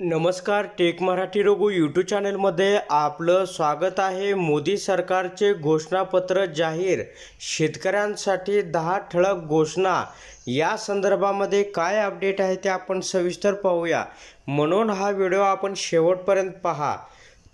नमस्कार take Marathi Raghu YouTube चॅनलमध्ये आपलं स्वागत आहे. मोदी सरकारचे घोषणापत्र जाहीर. शेतकऱ्यांसाठी दहा ठळक घोषणा. या संदर्भामध्ये काय अपडेट आहे ते आपण सविस्तर पाहूया. म्हणून हा व्हिडिओ आपण शेवटपर्यंत पहा.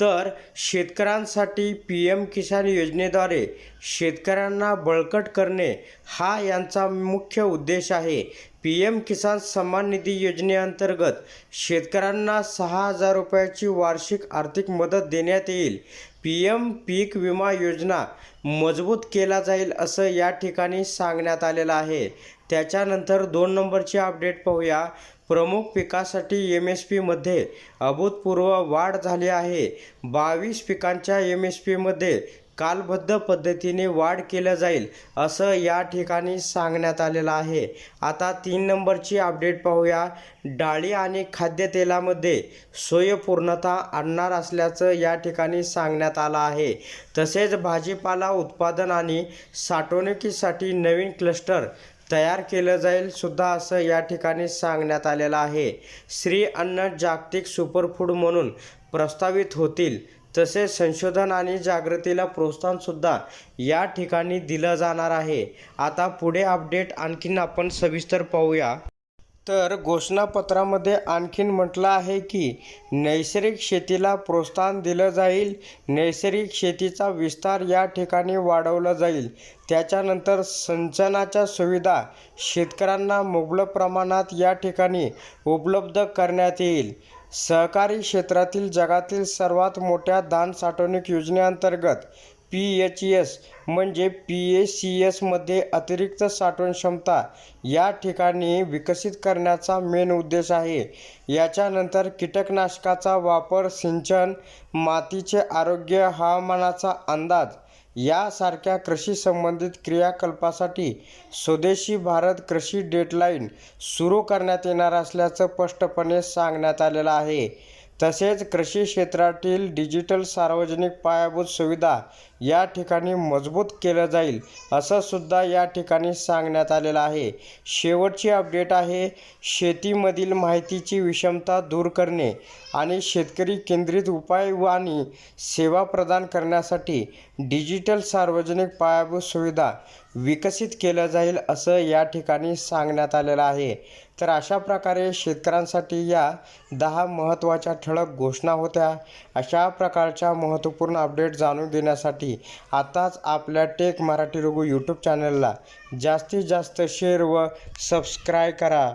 तर शेतकऱ्यांसाठी पी एम किसान योजनेद्वारे शेतकऱ्यांना बळकट करणे हा यांचा मुख्य उद्देश आहे. पी एम किसान सन्मान निधी योजनेअंतर्गत शेतकऱ्यांना सहा हजार रुपयाची वार्षिक आर्थिक मदत देण्यात येईल. पी एम पीक विमा योजना मजबूत केला जाईल असं या ठिकाणी सांगण्यात आलेलं आहे. त्याच्यानंतर दोन नंबरची अपडेट पाहूया. प्रमुख पिकासाठी एम एस पीमध्ये अभूतपूर्व वाढ झाली आहे. बावीस पिकांच्या एम एस पीमध्ये कालबद्ध पद्धतीने वाढ केलं जाईल असं या ठिकाणी सांगण्यात आलेलं आहे. आता तीन नंबरची अपडेट पाहूया. डाळी आणि खाद्यतेलामध्ये सोयपूर्णता आणणार असल्याचं या ठिकाणी सांगण्यात आलं आहे. तसेच भाजीपाला उत्पादन आणि साठवणुकीसाठी नवीन क्लस्टर तयार केलं जाईल सुद्धा असं या ठिकाणी सांगण्यात आलेलं आहे. श्री अन्न जागतिक सुपरफूड म्हणून प्रस्तावित होतील तसेच संशोधन आणि जागृतीला प्रोत्साहनसुद्धा या ठिकाणी दिलं जाणार आहे. आता पुढे अपडेट आणखीन आपण सविस्तर पाहूया. तर घोषणापत्रामध्ये आणखीन म्हटलं आहे की नैसर्गिक शेतीला प्रोत्साहन दिलं जाईल नैसर्गिक शेतीचा विस्तार या ठिकाणी वाढवला जाईल. त्याच्यानंतर सिंचनाच्या सुविधा शेतकऱ्यांना मुबलक प्रमाणात या ठिकाणी उपलब्ध करण्यात येईल. सहकारी क्षेत्रातील जगातील सर्वात मोठ्या धान साठवणूक योजनेअंतर्गत पी एच एस म्हणजे पी ए सी एसमध्ये अतिरिक्त साठवण क्षमता या ठिकाणी विकसित करण्याचा मेन उद्देश आहे. याच्यानंतर कीटकनाशकाचा वापर सिंचन मातीचे आरोग्य हवामानाचा अंदाज यासारख्या कृषी संबंधित क्रियाकल्पासाठी स्वदेशी भारत कृषी डेडलाईन सुरू करण्यात येणार असल्याचं स्पष्टपणे सांगण्यात आलेलं आहे. तसेच कृषी क्षेत्रातील डिजिटल सार्वजनिक पायाभूत सुविधा या ठिकाणी मजबूत केलं जाईल असं सुद्धा या ठिकाणी सांगण्यात आलेलं आहे. शेवटची अपडेट आहे शेतीमधील माहितीची विषमता दूर करणे आणि शेतकरी केंद्रित उपाय आणि सेवा प्रदान करण्यासाठी डिजिटल सार्वजनिक पायाभूत सुविधा विकसित केलं जाईल असं या ठिकाणी सांगण्यात आलेलं आहे. तर अशा प्रकारे शेतकऱ्यांसाठी या दहा महत्त्वाच्या ठळक घोषणा होत्या. अशा प्रकारच्या महत्त्वपूर्ण अपडेट जाणून घेण्यासाठी आताच आपल्या टेक मराठी रघु यूट्यूब चॅनलला जास्तीत जास्त शेअर व सबस्क्राईब करा.